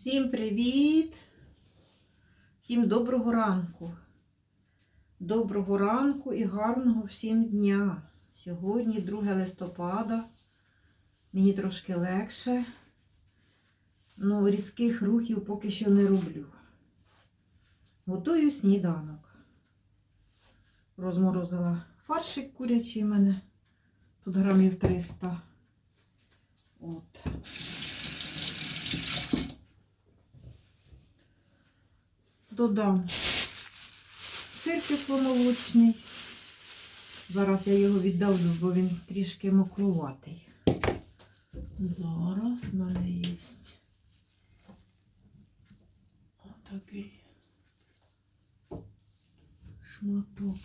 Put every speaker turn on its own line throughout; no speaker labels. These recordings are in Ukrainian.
Всім привіт! Всім доброго ранку. Доброго ранку і гарного всім дня. Сьогодні 2 листопада. Мені трошки легше. Ну, різких рухів поки що не роблю. Готую сніданок. Розморозила фаршик курячий в мене. Тут грамів 300. От. Додам сир кисломолочний. Зараз я його віддавлю, бо він трішки мокруватий. Зараз в мене є отакий шматок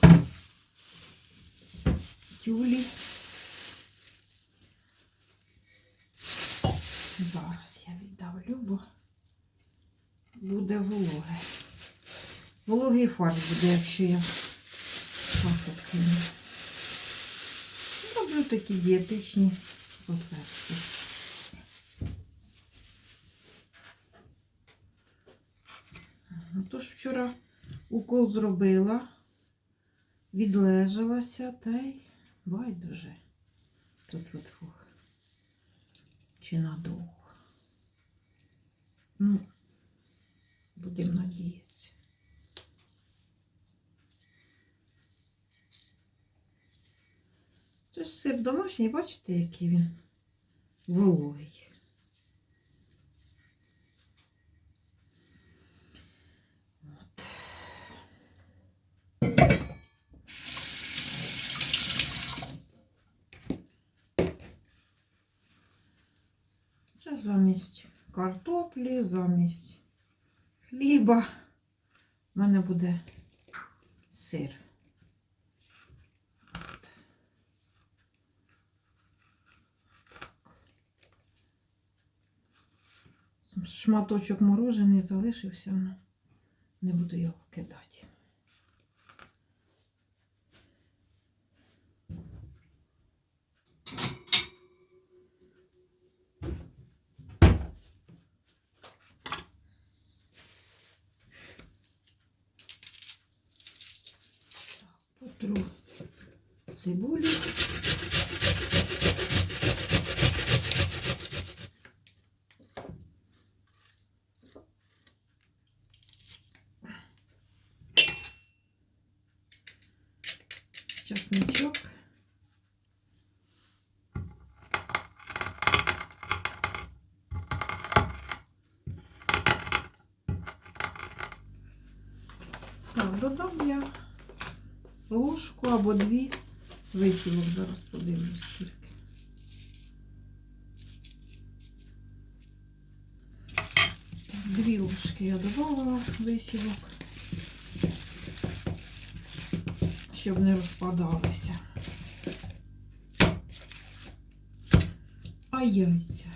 тюлі. Зараз я віддавлю, бо буде вологе. Вологий фарш буде, якщо я так. Роблю такі дієтичні котлетки. Ну, Тож вчора укол зробила, відлежалася та й байдуже. Тьфу-тьфу-тьфу. Чи надовго. Ну, будемо надіятися. Це ж сир домашній, бачите, який він вологий. Це замість картоплі, замість хліба. У мене буде сир. Шматочок морожений залишився, ну, не буду його кидати. Потру цибулю. Чесничок. Так, додам я ложку або дві висілок, зараз подивлюсь скільки. Дві ложки я додавала висілок. Щоб не розпадалися. А яйця.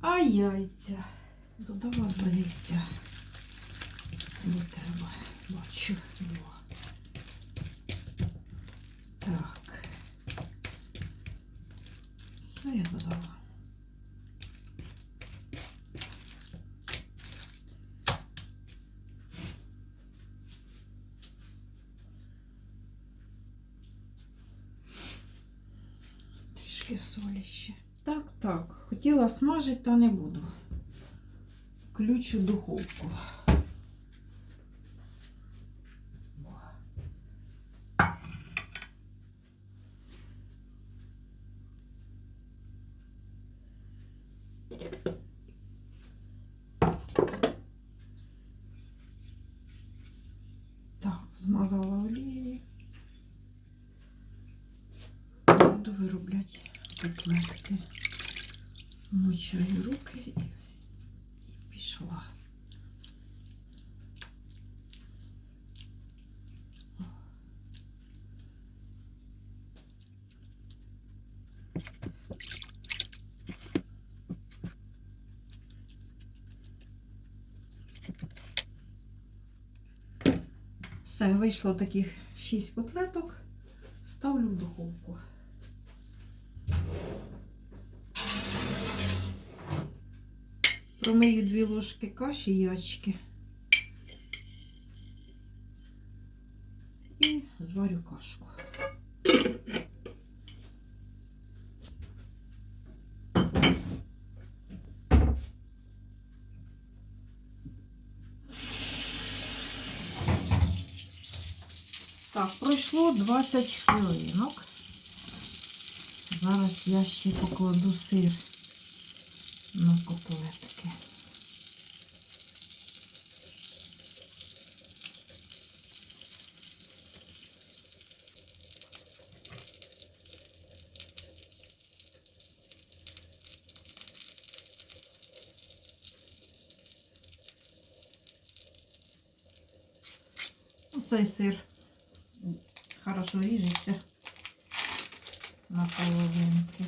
А яйця. Додала два яйця. Не треба. Бачу. Два. Так. Все я додала. Трішки солі ще. Так, так. Хотіла смажити, та не буду. Включу духовку. Так, Котлетки. Мочаю руки і, і пішла. Все, вийшло таких 6 котлеток. Ставлю в духовку. Промию дві ложки каші ячки. І зварю кашку. Так, пройшло 20 хвилинок. Зараз я ще покладу сир на котлетки. Цей сир хорошо ріжеться на половинки.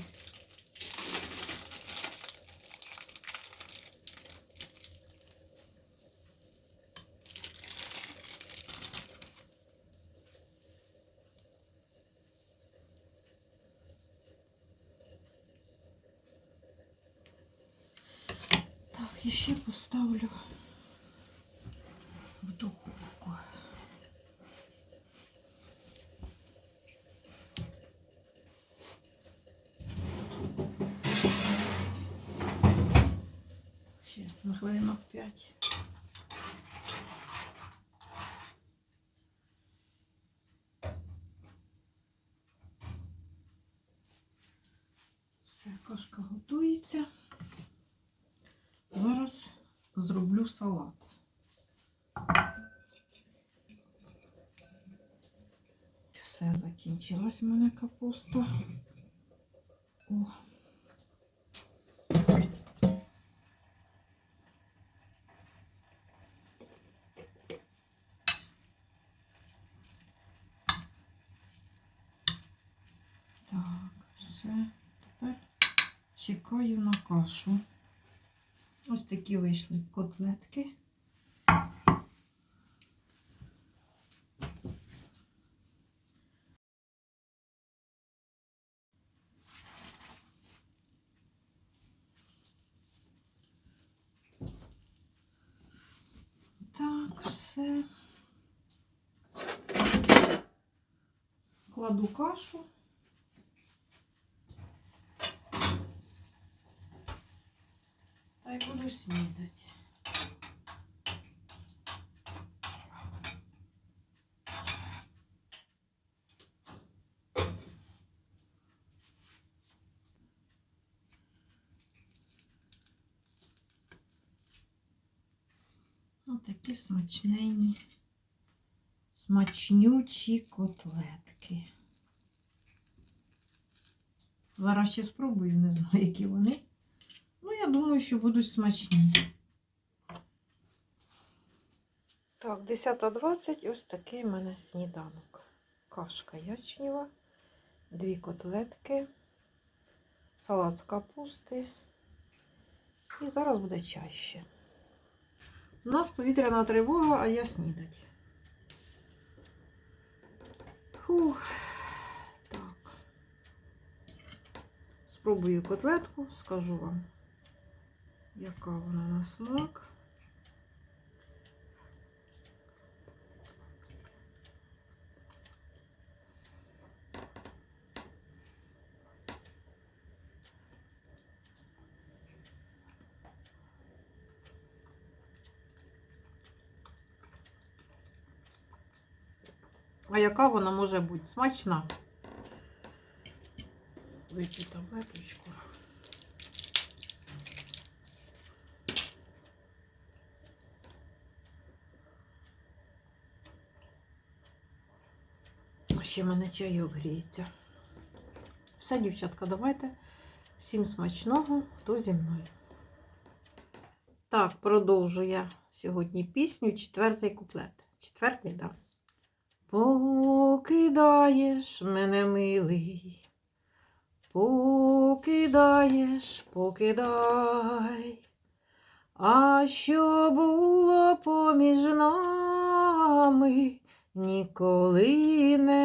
Так, і ще поставлю в духовку. Ще на хвилинок 5. Все, кашка готується. Зараз зроблю салат. Все, закінчилась у мене капуста. О. Так, все. Тепер чекаю на кашу. Ось такі вийшли котлетки. Так, все. Кладу кашу. Та й буду снідати. Ось такі смачненні, смачнючі котлетки. Зараз ще спробую, не знаю, які вони. Думаю, що будуть смачні. Так, 10.20 ось такий в мене сніданок. Кашка ячнєва, дві котлетки, салат з капусти. І зараз буде чай ще. У нас повітряна тривога, а я снідать. Фух. Так. Спробую котлетку, скажу вам, яка вона на смак. А яка вона може бути? Смачна. Вип'ю таблеточку. Ще в мене чайок гріється. Все, дівчатка, давайте. Всім смачного, хто зі мною. Так, продовжую я сьогодні пісню. Четвертий куплет. Четвертий, так. Да. Покидаєш мене, милий, покидаєш, покидай, а що було поміж нами, ніколи не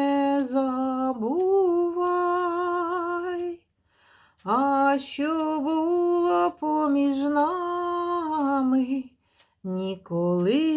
що було поміж нами. ніколи.